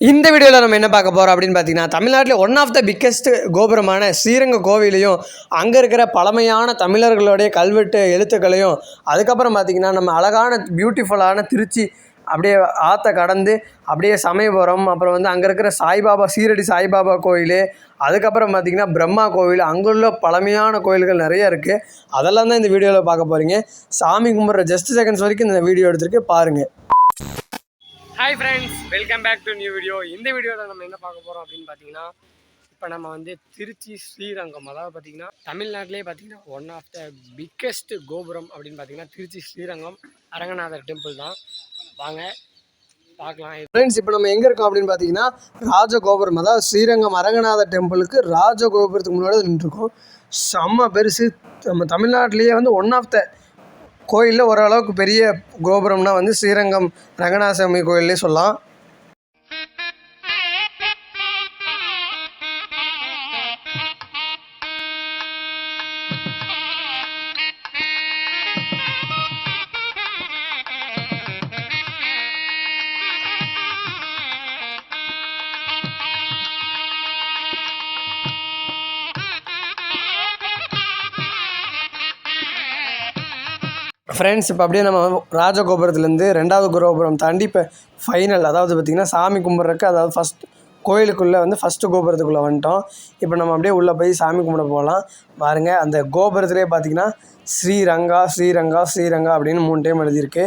இந்த வீடியோவில் நம்ம என்ன பார்க்க போகிறோம் அப்படின்னு பார்த்தீங்கன்னா தமிழ்நாட்டில் ஒன் ஆஃப் த பிக்கெஸ்ட் கோபுரமான ஸ்ரீரங்க கோவிலையும் அங்கே இருக்கிற பழமையான தமிழர்களுடைய கல்வெட்டு எழுத்துக்களையும் அதுக்கப்புறம் பார்த்தீங்கன்னா நம்ம அழகான பியூட்டிஃபுல்லான திருச்சி அப்படியே ஆற்றை கடந்து அப்படியே சமயபுரம் அப்புறம் வந்து அங்கே இருக்கிற சாய்பாபா சீரடி சாய்பாபா கோயில் அதுக்கப்புறம் பார்த்தீங்கன்னா பிரம்மா கோவில் அங்குள்ள பழமையான கோயில்கள் நிறைய இருக்குது அதெல்லாம் தான் இந்த வீடியோவில் பார்க்க போகிறீங்க சாமி கும்பிட்ற ஜஸ்ட் செகண்ட்ஸ் வரைக்கும் இந்த வீடியோ எடுத்துருக்கு பாருங்கள் hi friends welcome back to new video இந்த வீடியோவில் நம்ம என்ன பார்க்க போகிறோம் அப்படின்னு பார்த்தீங்கன்னா இப்போ நம்ம வந்து திருச்சி ஸ்ரீரங்கம் அதாவது பார்த்தீங்கன்னா தமிழ்நாட்டிலே பார்த்தீங்கன்னா ஒன் ஆஃப் த பிக்கெஸ்ட் கோபுரம் அப்படின்னு பார்த்தீங்கன்னா திருச்சி ஸ்ரீரங்கம் அரங்கநாதர் டெம்பிள் தான். வாங்க பார்க்கலாம். ஃப்ரெண்ட்ஸ் இப்போ நம்ம எங்கே இருக்கோம் அப்படின்னு பார்த்தீங்கன்னா ராஜகோபுரம் அதாவது ஸ்ரீரங்கம் அரங்கநாதர் டெம்பிளுக்கு ராஜகோபுரத்துக்கு முன்னாடி நின்றுருக்கோம். செம்ம பெருசு. நம்ம தமிழ்நாட்டிலேயே வந்து ஒன் ஆஃப் த கோயிலில் ஓரளவுக்கு பெரிய கோபுரம்னா வந்து ஸ்ரீரங்கம் ரங்கநாதசாமி கோயில்லே சொல்லலாம். ஃப்ரெண்ட்ஸ் இப்போ அப்படியே நம்ம ராஜகோபுரத்துலேருந்து ரெண்டாவது கோபுரம் தாண்டி இப்போ ஃபைனல் அதாவது பார்த்திங்கன்னா சாமி கும்பிட்றக்கு அதாவது ஃபஸ்ட் கோயிலுக்குள்ளே வந்து ஃபஸ்ட்டு கோபுரத்துக்குள்ளே வந்துட்டோம். இப்போ நம்ம அப்படியே உள்ளே போய் சாமி கும்பிட போகலாம். பாருங்கள் அந்த கோபுரத்துலேயே பார்த்தீங்கன்னா ஸ்ரீரங்கா ஸ்ரீரங்கா ஸ்ரீரங்கா அப்படின்னு மூணு டைம் எழுதியிருக்கு.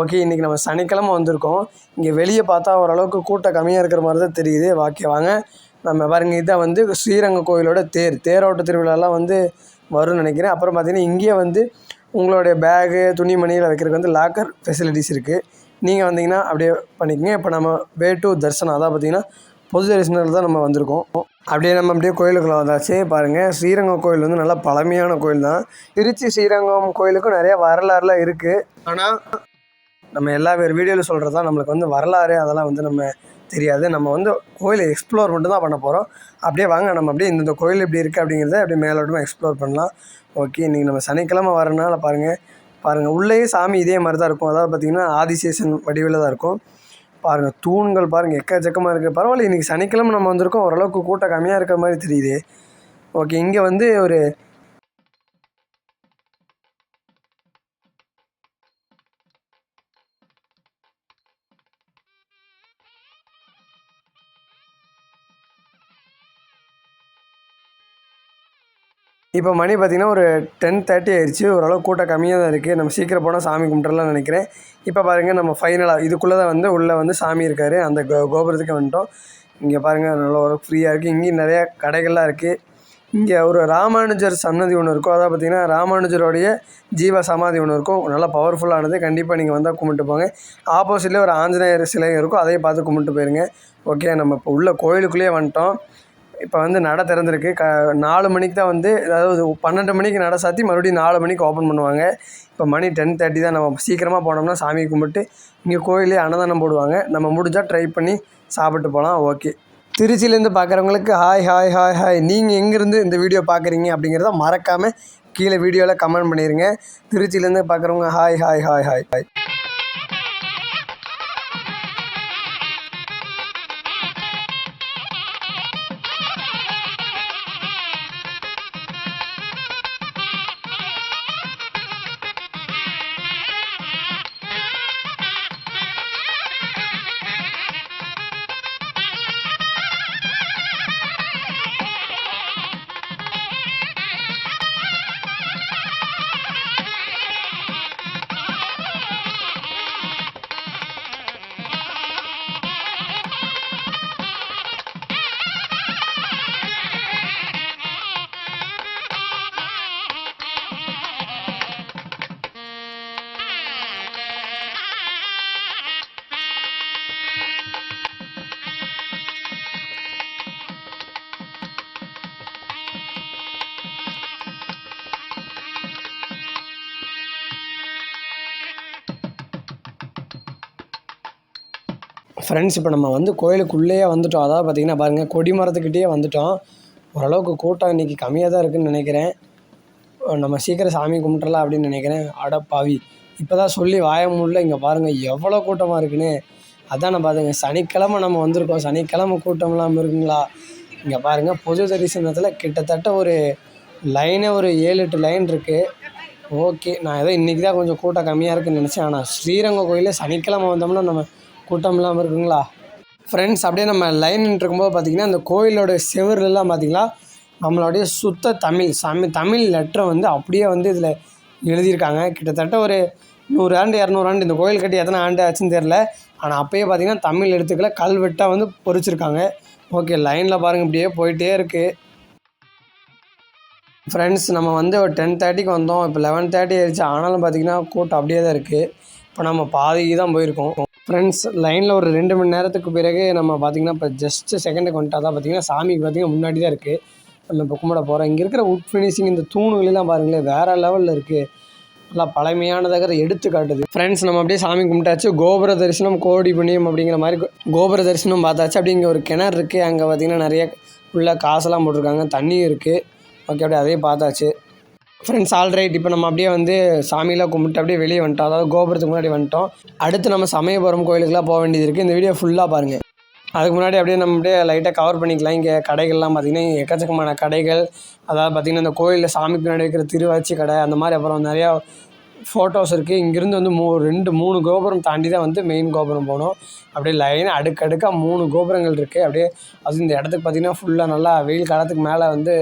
ஓகே இன்றைக்கி நம்ம சனிக்கிழமை வந்திருக்கோம். இங்கே வெளியே பார்த்தா ஓரளவுக்கு கூட்டம் கம்மியாக இருக்கிற மாதிரி தான் தெரியுது. வாக்கே வாங்க. நம்ம பாருங்கள் இதான் வந்து ஸ்ரீரங்க கோயிலோட தேர் தேரோட்ட திருவிழாலாம் வந்து வரும்னு நினைக்கிறேன். அப்புறம் பார்த்திங்கன்னா இங்கேயே வந்து உங்களுடைய பேகு துணிமணியில் வைக்கிறதுக்கு வந்து லாக்கர் ஃபெசிலிட்டிஸ் இருக்குது நீங்கள் வந்தீங்கன்னா அப்படியே பண்ணிக்கங்க. இப்போ நம்ம வே டு தர்சனம். அதான் பார்த்தீங்கன்னா பொது தரிசனத்தில் தான் நம்ம வந்திருக்கோம். அப்படியே நம்ம அப்படியே கோயிலுக்குள்ள வந்தாச்சு. பாருங்கள் ஸ்ரீரங்கம் கோயில் வந்து நல்லா பழமையான கோயில் தான். திருச்சி ஸ்ரீரங்கம் கோயிலுக்கும் நிறைய வரலாறுலாம் இருக்குது ஆனால் நம்ம எல்லா பேர் வீடியோவில் சொல்கிறது தான் நம்மளுக்கு வந்து வரலாறு. அதெல்லாம் வந்து நம்ம தெரியாது. நம்ம வந்து கோயிலை எக்ஸ்ப்ளோர் மட்டும் தான் பண்ண போகிறோம் அப்படியே வாங்க நம்ம அப்படியே இந்த கோயில் இப்படி இருக்குது அப்படிங்கிறத அப்படியே மேலோட்டமாக எக்ஸ்ப்ளோர் பண்ணலாம். ஓகே இன்றைக்கி நம்ம சனிக்கிழமை வரனால பாருங்கள் பாருங்கள் உள்ளேயே சாமி இதே மாதிரி தான் இருக்கும். அதாவது பார்த்திங்கன்னா ஆதிசேஷன் வடிவில் தான் இருக்கும். பாருங்கள் தூண்கள் பாருங்கள் எக்கச்சக்கமாக இருக்குது பரவாயில்ல இன்றைக்கி சனிக்கிழமை நம்ம வந்திருக்கோம். ஓரளவுக்கு கூட்டம் கம்மியாக இருக்கிற மாதிரி தெரியுது. ஓகே இங்கே வந்து ஒரு இப்போ மணி பார்த்திங்கன்னா ஒரு டென் தேர்ட்டி ஆயிடுச்சு. ஓரளவு கூட்டம் கம்மியாக தான் இருக்குது நம்ம சீக்கிரம் போனால் சாமி கும்பிட்றலாம்னு நினைக்கிறேன். இப்போ பாருங்கள் நம்ம ஃபைனலாக இதுக்குள்ளே தான் வந்து உள்ளே வந்து சாமி இருக்கார். அந்த கோ கோபுரத்துக்கு வந்துட்டோம். இங்கே பாருங்கள் நல்ல ஒரு ஃப்ரீயாக இருக்குது இங்கேயும் நிறையா கடைகள்லாம் இருக்குது இங்கே ஒரு ராமானுஜர் சன்னதி ஒன்று இருக்கும். அதாவது பார்த்திங்கன்னா ராமானுஜருடைய ஜீவ சமாதி ஒன்று இருக்கும். நல்லா பவர்ஃபுல்லானது கண்டிப்பாக நீங்கள் வந்தால் கும்பிட்டு போங்க. ஆப்போசிட்லேயே ஒரு ஆஞ்சநேயர் சிலை இருக்கும். அதையும் பார்த்து கும்பிட்டு போயிருங்க. ஓகே நம்ம இப்போ உள்ள கோயிலுக்குள்ளேயே வந்துட்டோம். இப்போ வந்து நடை திறந்துருக்கு. க நாலு மணிக்கு தான் வந்து அதாவது பன்னெண்டு மணிக்கு நடை சாத்தி மறுபடியும் நாலு மணிக்கு ஓப்பன் பண்ணுவாங்க. இப்போ மணி டென் தேர்ட்டி தான் நம்ம சீக்கிரமாக போனோம்னா சாமி கும்பிட்டு இங்கே கோயிலே அன்னதானம் போடுவாங்க. நம்ம முடிஞ்சால் ட்ரை பண்ணி சாப்பிட்டு போகலாம் ஓகே திருச்சியிலேருந்து பார்க்குறவங்களுக்கு ஹாய் ஹாய் ஹாய் ஹாய் நீங்கள் எங்கேருந்து இந்த வீடியோ பார்க்குறீங்க அப்படிங்கிறத மறக்காமல் கீழே வீடியோவில் கமெண்ட் பண்ணிடுங்க திருச்சியிலேருந்து பார்க்குறவங்க hi hi hi hi hi friends இப்போ நம்ம வந்து கோயிலுக்குள்ளேயே வந்துட்டோம். அதாவது பார்த்திங்கன்னா பாருங்கள் கொடிமரத்துக்கிட்டேயே வந்துட்டோம். ஓரளவுக்கு கூட்டம் இன்றைக்கி கம்மியாக தான் இருக்குதுன்னு நினைக்கிறேன். நம்ம சீக்கிரம் சாமி கும்பிட்றலாம் அப்படின்னு நினைக்கிறேன். அடப்பாவி இப்போ தான் சொல்லி வாய முடியல இங்கே பாருங்கள் எவ்வளோ கூட்டமாக இருக்குன்னு. அதான் நான் பார்த்துங்க சனிக்கிழமை நம்ம வந்திருக்கோம். சனிக்கிழமை கூட்டம் இல்லாமல் இருக்குங்களா? இங்கே பாருங்கள் பொது தரிசனத்தில் கிட்டத்தட்ட ஒரு லைனே ஒரு ஏழு எட்டு லைன் இருக்குது ஓகே நான் ஏதோ இன்றைக்கி தான் கொஞ்சம் கூட்டம் கம்மியாக இருக்குதுன்னு நினச்சேன். ஆனால் ஸ்ரீரங்கம் கோயிலில் சனிக்கிழமை வந்தோம்னா நம்ம கூட்டம் இல்லாமல் இருக்குங்களா? ஃப்ரெண்ட்ஸ் அப்படியே நம்ம லைன் இருக்கும்போது பார்த்திங்கன்னா அந்த கோயிலோட செவருலலாம் பார்த்திங்களா நம்மளுடைய சுத்த தமிழ் சமி தமிழ் லெட்டரை வந்து அப்படியே வந்து இதில் எழுதியிருக்காங்க. கிட்டத்தட்ட ஒரு நூறு ஆண்டு இரநூறு ஆண்டு இந்த கோயில் கட்டி எத்தனை ஆண்டு ஆச்சுன்னு தெரில ஆனால் அப்போயே பார்த்திங்கன்னா தமிழ் எழுத்துக்களை கல்வெட்டாக வந்து பொறிச்சிருக்காங்க. ஓகே லைனில் பாருங்கள் இப்படியே போயிட்டே இருக்குது ஃப்ரெண்ட்ஸ் நம்ம வந்து ஒரு டென் தேர்ட்டிக்கு வந்தோம். இப்போ லெவன் தேர்ட்டி ஆயிடுச்சு. ஆனாலும் பார்த்தீங்கன்னா கூட்டம் அப்படியே தான் இருக்குது இப்போ நம்ம பாதிக்கு தான் போயிருக்கோம். ஃப்ரெண்ட்ஸ் லைனில் ஒரு ரெண்டு மணி நேரத்துக்கு பிறகு நம்ம பார்த்திங்கன்னா இப்போ ஜஸ்ட்டு செகண்டுக்கு வந்துட்டா தான் பார்த்திங்கன்னா சாமிக்கு பார்த்திங்கன்னா முன்னாடி தான் இருக்குது நம்ம இப்போ கும்பிட போகிறோம் இங்கே இருக்கிற உட் ஃபினிஷிங் இந்த தூணுகளெல்லாம் பாருங்களேன் வேறு லெவலில் இருக்குது நல்லா பழமையானதாக எடுத்து காட்டுது. ஃப்ரெண்ட்ஸ் நம்ம அப்படியே சாமி கும்பிட்டாச்சு. கோபுர தரிசனம் கோடி புண்ணியம் அப்படிங்கிற மாதிரி கோபுர தரிசனம் பார்த்தாச்சு. அப்படி இங்கே ஒரு கிணறு இருக்குது அங்கே பார்த்திங்கன்னா நிறைய உள்ள காசெல்லாம் போட்டிருக்காங்க. தண்ணியும் இருக்குது ஓகே அப்படியே அதே பார்த்தாச்சு. ஃப்ரெண்ட்ஸ் ஆல்ரைட் இப்போ நம்ம அப்படியே வந்து சாமியெலாம் கும்பிட்டு அப்படியே வெளியே வந்துட்டோம். அதாவது கோபுரத்துக்கு முன்னாடி வந்துட்டோம். அடுத்து நம்ம சமயபுரம் கோயிலுக்குலாம் போக வேண்டியது இருக்குது இந்த வீடியோ ஃபுல்லாக பாருங்கள் அதுக்கு முன்னாடி அப்படியே நம்ம அப்படியே லைட்டாக கவர் பண்ணிக்கலாம். இங்கே கடைகள்லாம் பார்த்திங்கன்னா எக்கச்சக்கமான கடைகள். அதாவது பார்த்திங்கன்னா இந்த கோயிலில் சாமிக்கு பின்னாடி வைக்கிற திருவாச்சி கடை அந்த மாதிரி அப்புறம் நிறையா ஃபோட்டோஸ் இருக்குது இங்கேருந்து வந்து மூ ரெண்டு மூணு கோபுரம் தாண்டி தான் வந்து மெயின் கோபுரம் போகணும் அப்படியே லைனாக அடுக்கடுக்காக மூணு கோபுரங்கள் இருக்குது அப்படியே அது இந்த இடத்துக்கு பார்த்திங்கன்னா ஃபுல்லாக நல்லா வெயில் காலத்துக்கு மேலே வந்து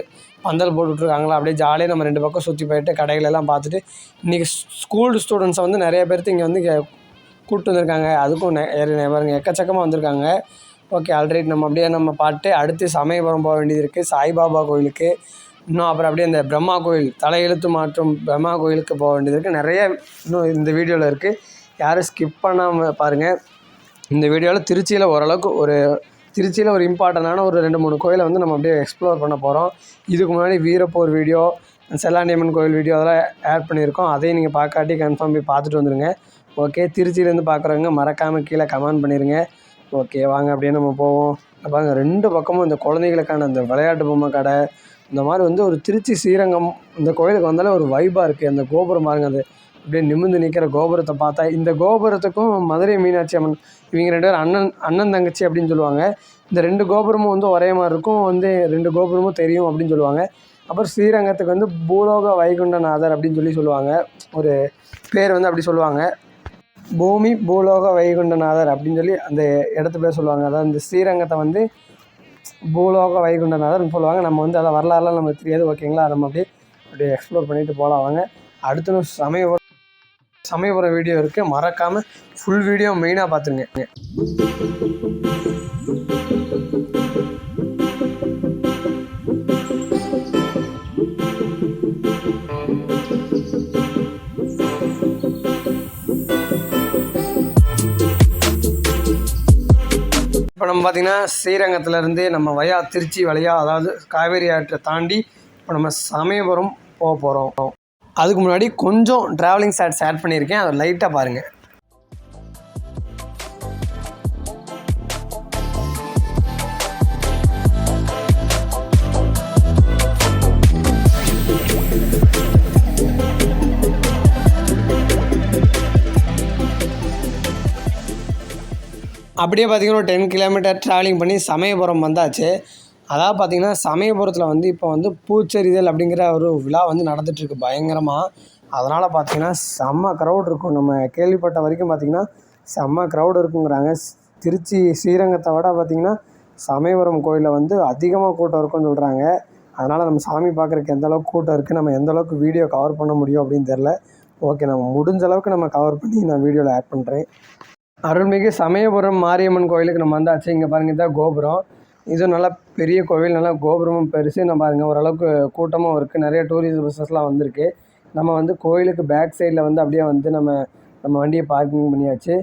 பந்தல் போட்டு விட்ருக்காங்களா அப்படியே ஜாலியாக நம்ம ரெண்டு பக்கம் சுற்றி போயிட்டு கடைகளெல்லாம் பார்த்துட்டு இன்றைக்கி ஸ்கூல் ஸ்டூடெண்ட்ஸை வந்து நிறைய பேர்த்து இங்கே வந்து இங்கே கூப்பிட்டு வந்திருக்காங்க. அதுக்கும் நெ- பாருங்க எக்கச்சக்கமாக வந்திருக்காங்க. ஓகே ஆல்ரைட் நம்ம அப்படியே நம்ம பாட்டு அடுத்து சமயபுரம் போக வேண்டியது இருக்குது சாய்பாபா கோயிலுக்கு. இன்னும் அப்புறம் அப்படியே இந்த பிரம்மா கோயில் தலையெழுத்து மாற்றும் பிரம்மா கோயிலுக்கு போக வேண்டியது இருக்குது நிறைய இன்னும் இந்த வீடியோவில் இருக்குது யாரும் ஸ்கிப் பண்ணாமல் பாருங்கள் இந்த வீடியோவில் திருச்சியில் ஓரளவுக்கு ஒரு திருச்சியில் ஒரு இம்பார்ட்டண்டான ஒரு ரெண்டு மூணு கோயிலை வந்து நம்ம அப்படியே எக்ஸ்ப்ளோர் பண்ண போகிறோம் இதுக்கு முன்னாடி வீரப்போர் வீடியோ செல்லாண்டியம்மன் கோயில் வீடியோ அதெல்லாம் ஆட் பண்ணியிருக்கோம். அதையும் நீங்கள் பார்க்காட்டி கன்ஃபார்ம் போய் பார்த்துட்டு வந்துடுங்க ஓகே திருச்சியிலேருந்து பார்க்குறவங்க மறக்காமல் கீழே கமெண்ட் பண்ணிடுங்க ஓகே வாங்க அப்படியே நம்ம போவோம். பாருங்கள் ரெண்டு பக்கமும் இந்த குழந்தைகளுக்கான அந்த விளையாட்டு பொம்மை கடை இந்த மாதிரி வந்து ஒரு திருச்சி ஸ்ரீரங்கம் இந்த கோயிலுக்கு வந்தாலே ஒரு வைபாக இருக்குது அந்த கோபுரம் பாருங்க அது அப்படியே நிமிர்ந்து நிற்கிற கோபுரத்தை பார்த்தா. இந்த கோபுரத்துக்கும் மதுரை மீனாட்சி அம்மன் இவங்க ரெண்டு பேரும் அண்ணன் அண்ணன் தங்கச்சி அப்படின்னு சொல்லுவாங்க. இந்த ரெண்டு கோபுரமும் வந்து ஒரே மாதிரி இருக்கும். வந்து ரெண்டு கோபுரமும் தெரியும் அப்படின்னு சொல்லுவாங்க. அப்புறம் ஸ்ரீரங்கத்துக்கு வந்து பூலோக வைகுண்டநாதர் அப்படின்னு சொல்லி சொல்லுவாங்க. ஒரு பேர் வந்து அப்படி சொல்லுவாங்க. பூமி பூலோக வைகுண்டநாதர் அப்படின்னு சொல்லி அந்த இடத்து பேர் சொல்லுவாங்க. அதாவது இந்த ஸ்ரீரங்கத்தை வந்து பூலோக வைகுண்டநாதர்னு சொல்லுவாங்க. நம்ம வந்து அதை வரலாறுலாம் நமக்கு தெரியாது ஓகேங்களா நம்ம அப்படியே அப்படியே எக்ஸ்ப்ளோர் பண்ணிட்டு போகலாம் வாங்க. அடுத்து சமயபுரம் சமயபுரம் வீடியோ இருக்குது மறக்காமல் ஃபுல் வீடியோ மெயினாக பார்த்துருங்க. நம்ம பார்த்திங்கன்னா ஸ்ரீரங்கத்துலேருந்து நம்ம வயா திருச்சி வழியா அதாவது காவேரி ஆற்றை தாண்டி இப்போ நம்ம சமயபுரம் போக போகிறோம் அதுக்கு முன்னாடி கொஞ்சம் ட்ராவலிங் ஷார்ட்ஸ் ஆட் பண்ணியிருக்கேன். அதை லைட்டாக பாருங்கள் அப்படியே பார்த்தீங்கன்னா ஒரு டென் கிலோமீட்டர் ட்ராவலிங் பண்ணி சமயபுரம் வந்தாச்சு. அதாவது பார்த்தீங்கன்னா சமயபுரத்தில் வந்து இப்போ வந்து பூச்செறிதல் அப்படிங்கிற ஒரு விழா வந்து நடந்துகிட்ருக்கு பயங்கரமாக அதனால் பார்த்தீங்கன்னா செம்ம க்ரௌட் இருக்கும். நம்ம கேள்விப்பட்ட வரைக்கும் பார்த்தீங்கன்னா செம்ம க்ரௌட் இருக்குங்கிறாங்க. திருச்சி ஸ்ரீரங்கத்தை விட பார்த்திங்கன்னா சமயபுரம் கோயிலில் வந்து அதிகமாக கூட்டம் இருக்குன்னு சொல்கிறாங்க அதனால் நம்ம சாமி பார்க்குறக்கு எந்த அளவுக்கு கூட்டம் இருக்குது நம்ம எந்த அளவுக்கு வீடியோ கவர் பண்ண முடியும் அப்படின்னு தெரில ஓகே நம்ம முடிஞ்ச அளவுக்கு நம்ம கவர் பண்ணி நான் வீடியோவில் ஆட் பண்ணுறேன் அருள்மிகு சமயபுரம் மாரியம்மன் கோயிலுக்கு நம்ம வந்தாச்சு. இங்கே பாருங்கள் இதான் கோபுரம். இது நல்லா பெரிய கோவில் நல்லா கோபுரமும் பெருசு. நம்ம பாருங்க ஓரளவுக்கு கூட்டமும் இருக்குது நிறைய டூரிஸ்ட் பஸ்ஸஸ்லாம் வந்திருக்கு. நம்ம வந்து கோயிலுக்கு பேக் சைடில் வந்து அப்படியே வந்து நம்ம நம்ம வண்டியை பார்க்கிங் பண்ணியாச்சு.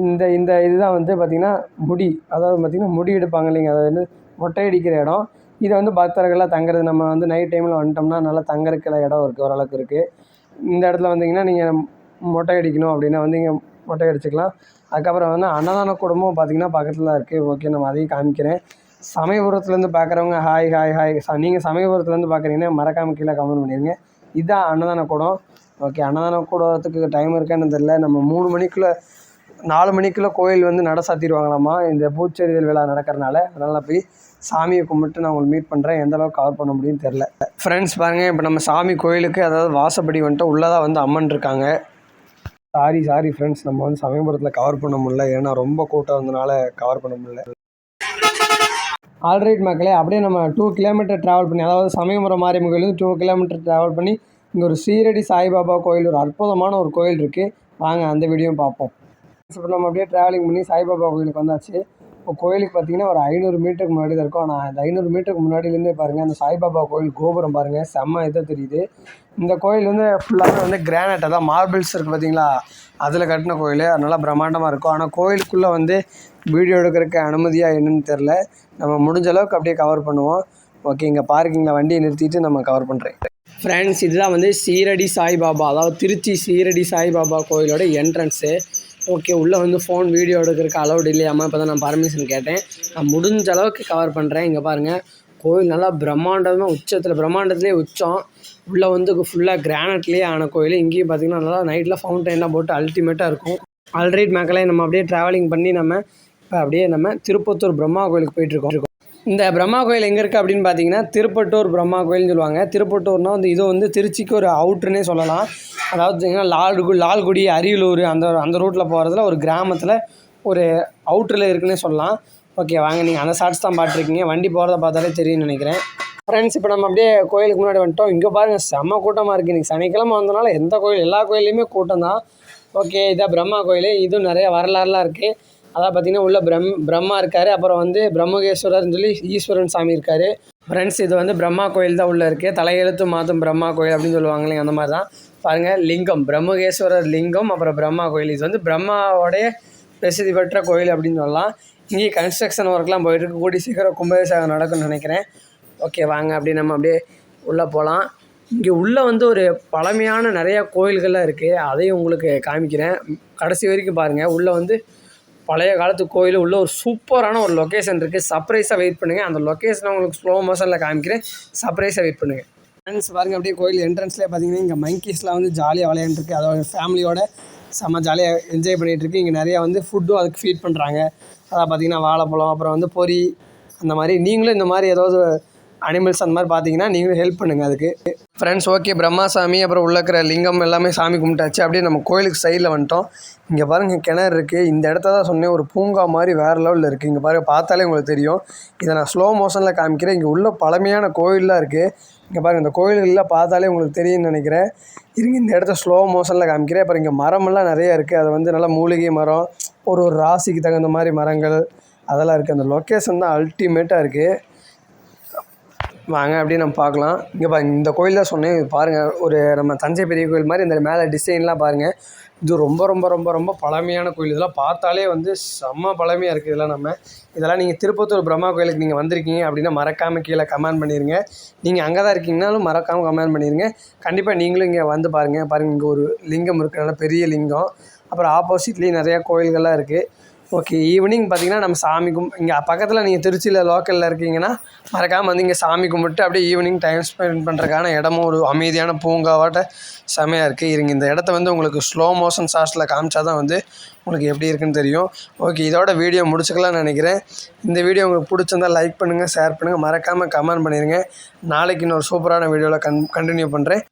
இந்த இந்த இதுதான் வந்து பார்த்திங்கன்னா முடி. அதாவது பார்த்திங்கன்னா முடி எடுப்பாங்க இல்லைங்க அதாவது வந்து மொட்டை அடிக்கிற இடம். இதை வந்து பக்தர்கள்லாம் தங்குறது நம்ம வந்து நைட் டைமில் வந்துட்டோம்னா நல்லா தங்குறதுக்குள்ள இடம் இருக்குது ஓரளவுக்கு இருக்குது இந்த இடத்துல வந்தீங்கன்னா நீங்கள் மொட்டை அடிக்கணும் அப்படின்னா வந்து இங்கே மொட்டை அடிச்சுக்கலாம் அதுக்கப்புறம் வந்து அன்னதான குடும்பம் பார்த்திங்கன்னா பக்கத்தில் தான் இருக்குது ஓகே நம்ம அதையும் காமிக்கிறேன். சமயபுரத்துலேருந்து பார்க்குறவங்க ஹாய் ஹாய் ஹாய் ச நீங்கள் சமயபுரத்துலேருந்து பார்க்குறீங்கன்னா மறக்காமல் கீழே கமெண்ட் பண்ணிடுங்க இதுதான் அன்னதான கூடம். ஓகே அன்னதான கூடத்துக்கு டைம் இருக்கான்னு தெரில நம்ம மூணு மணிக்குள்ளே நாலு மணிக்குள்ளே கோயில் வந்து நட சாத்திடுவாங்களாம்மா இந்த பூச்செறிதல் விழா நடக்கிறனால அதனால் போய் சாமியை கும்பிட்டு நான் உங்களுக்கு மீட் பண்ணுறேன் எந்த அளவுக்கு கவர் பண்ண முடியும்னு தெரில ஃப்ரெண்ட்ஸ் பாருங்கள் இப்போ நம்ம சாமி கோயிலுக்கு அதாவது வாசப்படி வந்துட்டு உள்ளதாக வந்து அம்மன் இருக்காங்க. சாரி சாரி ஃப்ரெண்ட்ஸ் நம்ம வந்து சமயபுரத்தில் கவர் பண்ண முடியல. ஏன்னா ரொம்ப கூட்டம் வந்தனால கவர் பண்ண முடியல. ஆல்ரைட் மக்களே அப்படியே நம்ம டூ கிலோமீட்டர் ட்ராவல் பண்ணி அதாவது சமயபுரம் மாரியம்மன் கோயிலேருந்து டூ கிலோமீட்டர் ட்ராவல் பண்ணி இங்கே ஒரு சீரடி சாய்பாபா கோயில் ஒரு அற்புதமான ஒரு கோயில் இருக்குது வாங்க அந்த வீடியோவும் பார்ப்போம். இப்போ நம்ம அப்படியே ட்ராவலிங் பண்ணி சாய்பாபா கோயிலுக்கு வந்தாச்சு. இப்போ கோயிலுக்கு பார்த்தீங்கன்னா ஒரு ஐநூறு மீட்டருக்கு முன்னாடி தான் இருக்கும். ஆனால் அந்த ஐநூறு மீட்டருக்கு முன்னாடிலேருந்தே பாருங்கள் அந்த சாய்பாபா கோயில் கோபுரம் பாருங்கள் செம்ம இதாக தெரியுது. இந்த கோயில் வந்து ஃபுல்லாகவே வந்து கிரானைட் அதான் மார்பிள்ஸ் இருக்குது பார்த்தீங்களா? அதில் கட்டின கோயில் நல்லா பிரம்மாண்டமாக இருக்கும். ஆனால் கோயிலுக்குள்ளே வந்து வீடியோ எடுக்கிறதுக்கு அனுமதியாக என்னன்னு தெரில நம்ம முடிஞ்ச அளவுக்கு அப்படியே கவர் பண்ணுவோம். ஓகே இங்கே பார்க்கிங்கில் வண்டியை நிறுத்திட்டு நம்ம கவர் பண்ணுறேன் ஃப்ரெண்ட்ஸ் இதுதான் வந்து சீரடி சாய்பாபா அதாவது திருச்சி சீரடி சாய்பாபா கோயிலோட என்ட்ரன்ஸு ஓகே உள்ளே வந்து ஃபோன் வீடியோ எடுக்கிறதுக்கு அலௌட் இல்லையாமா இப்போ தான் நான் பர்மிஷன் கேட்டேன். நான் முடிஞ்ச அளவுக்கு கவர் பண்ணுறேன் இங்கே பாருங்கள் கோயில் நல்லா பிரம்மாண்டமாக உச்சத்தில் பிரம்மாண்டத்துலேயே உச்சம். உள்ளே வந்து ஃபுல்லாக கிரானைட்லேயே ஆன கோயில். இங்கேயும் பார்த்தீங்கன்னா நல்லா நைட்டில் ஃபவுண்டைன்லாம் போட்டு அல்டிமேட்டாக இருக்கும். ஆல்ரைட் மக்களே நம்ம அப்படியே ட்ராவலிங் பண்ணி நம்ம இப்போ அப்படியே நம்ம திருப்பத்தூர் பிரம்மா கோயிலுக்கு போயிட்டுருக்கோம் இந்த பிரம்மா கோயில் எங்கே இருக்குது அப்படின்னு பார்த்தீங்கன்னா திருப்பட்டூர் பிரம்மா கோயில்னு சொல்லுவாங்க. திருப்பட்டூர்னால் வந்து இது வந்து திருச்சிக்கு ஒரு அவுட்ருன்னே சொல்லலாம். அதாவது பார்த்தீங்கன்னா லால்கு லால்குடி அரியலூர் அந்த அந்த ரூட்டில் போகிறதுல ஒரு கிராமத்தில் ஒரு அவுட்டரில் இருக்குன்னே சொல்லலாம். ஓகே வாங்க நீங்கள் அந்த ஷார்ட்ஸ் தான் பார்த்துருக்கீங்க. வண்டி போகிறத பார்த்தாலே தெரியும்னு நினைக்கிறேன். ஃப்ரெண்ட்ஸ் இப்போ நம்ம அப்படியே கோயிலுக்கு முன்னாடி வந்துட்டோம். இங்கே பாருங்கள் செம்ம கூட்டமாக இருக்குது இன்றைக்கி சனிக்கிழமை வந்தனால எந்த கோயில் எல்லா கோயிலையுமே கூட்டம் தான். ஓகே இதான் பிரம்மா கோயில். இதுவும் நிறைய வரலாறுலாம் இருக்குது அதான் பார்த்தீங்கன்னா உள்ள பிரம் பிரம்மா இருக்கார். அப்புறம் வந்து பிரம்மகேஸ்வரர்னு சொல்லி ஈஸ்வரன் சாமி இருக்கார். ஃப்ரெண்ட்ஸ் இது வந்து பிரம்மா கோயில் தான் உள்ளே இருக்குது தலையெழுத்து மாற்றும் பிரம்மா கோயில் அப்படின்னு சொல்லுவாங்களே அந்த மாதிரி தான். பாருங்கள் லிங்கம். பிரம்மகேஸ்வரர் லிங்கம் அப்புறம் பிரம்மா கோயில். இது வந்து பிரம்மாவோடைய பிரசித்தி பெற்ற கோயில் அப்படின்னு சொல்லலாம். இங்கேயே கன்ஸ்ட்ரக்ஷன் ஒர்க்லாம் போயிட்டுருக்கு கூடி சீக்கிரம் கும்பாபிஷேகம் நடக்கும்னு நினைக்கிறேன். ஓகே வாங்க அப்படியே நம்ம அப்படியே உள்ளே போகலாம் இங்கே உள்ளே வந்து ஒரு பழமையான நிறையா கோயில்கள்லாம் இருக்குது அதையும் உங்களுக்கு காமிக்கிறேன். கடைசி வரைக்கும் பாருங்கள் உள்ளே வந்து பழைய காலத்து கோயில் உள்ள ஒரு சூப்பரான ஒரு லொக்கேஷன் இருக்குது சர்ப்ரைஸாக வெயிட் பண்ணுங்கள் அந்த லொக்கேஷனை உங்களுக்கு ஸ்லோ மோஷனில் காமிக்கிறேன். சர்ப்ரைஸாக வெயிட் பண்ணுங்கள் ஃப்ரெண்ட்ஸ் பாருங்கள் அப்படியே கோயில் என்ட்ரன்ஸ்லேயே பார்த்தீங்கன்னா இங்கே மங்கீஸ்லாம் வந்து ஜாலியாக விளையாண்டுருக்கு அதோட ஃபேமிலியோட செம்ம ஜாலியாக என்ஜாய் பண்ணிகிட்ருக்கு இங்கே நிறையா வந்து ஃபுட்டும் அதுக்கு ஃபீட் பண்ணுறாங்க அதான் பார்த்தீங்கன்னா வாழைப்பழம் அப்புறம் வந்து பொரி அந்த மாதிரி நீங்களும் இந்த மாதிரி ஏதாவது அனிமல்ஸ் அந்த மாதிரி பார்த்தீங்கன்னா நீங்களும் ஹெல்ப் பண்ணுங்கள் அதுக்கு. ஃப்ரெண்ட்ஸ் ஓகே பிரம்மாசாமி அப்புறம் உள்ள இருக்கிற லிங்கம் எல்லாமே சாமி கும்பிட்டாச்சு. அப்படியே நம்ம கோயிலுக்கு சைடில் வந்துட்டோம். இங்கே பாருங்கள் கிணறு இருக்குது இந்த இடத்த தான் சொன்னேன் ஒரு பூங்கா மாதிரி வேறு லெவலில் இருக்குது இங்கே பாருங்கள் பார்த்தாலே உங்களுக்கு தெரியும். இதை நான் ஸ்லோ மோஷனில் காமிக்கிறேன். இங்கே உள்ள பழமையான கோயிலெலாம் இருக்குது இங்கே பாருங்கள் இந்த கோயில்கள்லாம் பார்த்தாலே உங்களுக்கு தெரியும்னு நினைக்கிறேன். இருங்க இந்த இடத்த ஸ்லோ மோஷனில் காமிக்கிறேன். அப்புறம் இங்கே மரமெல்லாம் நிறைய இருக்குது அது வந்து நல்லா மூலிகை மரம் ஒரு ஒரு ராசிக்கு தகுந்த மாதிரி மரங்கள் அதெல்லாம் இருக்குது அந்த லொக்கேஷன் தான் அல்டிமேட்டாக இருக்குது வாங்க அப்படியே நம்ம பார்க்கலாம். இங்கே பா இந்த கோயில் தான் சொன்னேன். இது பாருங்கள் ஒரு நம்ம தஞ்சை பெரிய கோயில் மாதிரி இந்த மேலே டிசைன்லாம் பாருங்கள் இது ரொம்ப ரொம்ப ரொம்ப ரொம்ப பழமையான கோயில். இதெல்லாம் பார்த்தாலே வந்து செம்ம பழமையாக இருக்குது இதெல்லாம் நம்ம. இதெல்லாம் நீங்கள் திருப்பத்தூர் பிரம்மா கோயிலுக்கு நீங்கள் வந்திருக்கீங்க அப்படின்னா மறக்காமல் கீழே கமெண்ட் பண்ணிடுங்க நீங்கள் அங்கே தான் இருக்கீங்கனாலும் மறக்காமல் கமெண்ட் பண்ணிடுங்க கண்டிப்பாக நீங்களும் இங்கே வந்து பாருங்கள் பாருங்கள் இங்கே ஒரு லிங்கம் இருக்குது நல்ல பெரிய லிங்கம். அப்புறம் ஆப்போசிட்லேயும் நிறையா கோயில்கள்லாம் இருக்குது ஓகே ஈவினிங் பார்த்தீங்கன்னா நம்ம சாமி கும் இங்கே பக்கத்தில் நீங்கள் திருச்சியில் லோக்கலில் இருக்கீங்கன்னா மறக்காமல் வந்து இங்கே சாமி கும்பிட்டு அப்படியே ஈவினிங் டைம் ஸ்பெண்ட் பண்ணுறதுக்கான இடமும் ஒரு அமைதியான பூங்காவாட்ட செமையாக இருக்குது இருங்க இந்த இடத்த வந்து உங்களுக்கு ஸ்லோ மோஷன் சாஸ்டில் காமிச்சா தான் வந்து உங்களுக்கு எப்படி இருக்குன்னு தெரியும். ஓகே இதோட வீடியோ முடிச்சுக்கலாம்னு நினைக்கிறேன். இந்த வீடியோ உங்களுக்கு பிடிச்சிருந்தா லைக் பண்ணுங்கள் ஷேர் பண்ணுங்கள் மறக்காமல் கமெண்ட் பண்ணிடுங்க நாளைக்கு இன்னொரு சூப்பரான வீடியோவில் கன் கண்டினியூ பண்ணுறேன்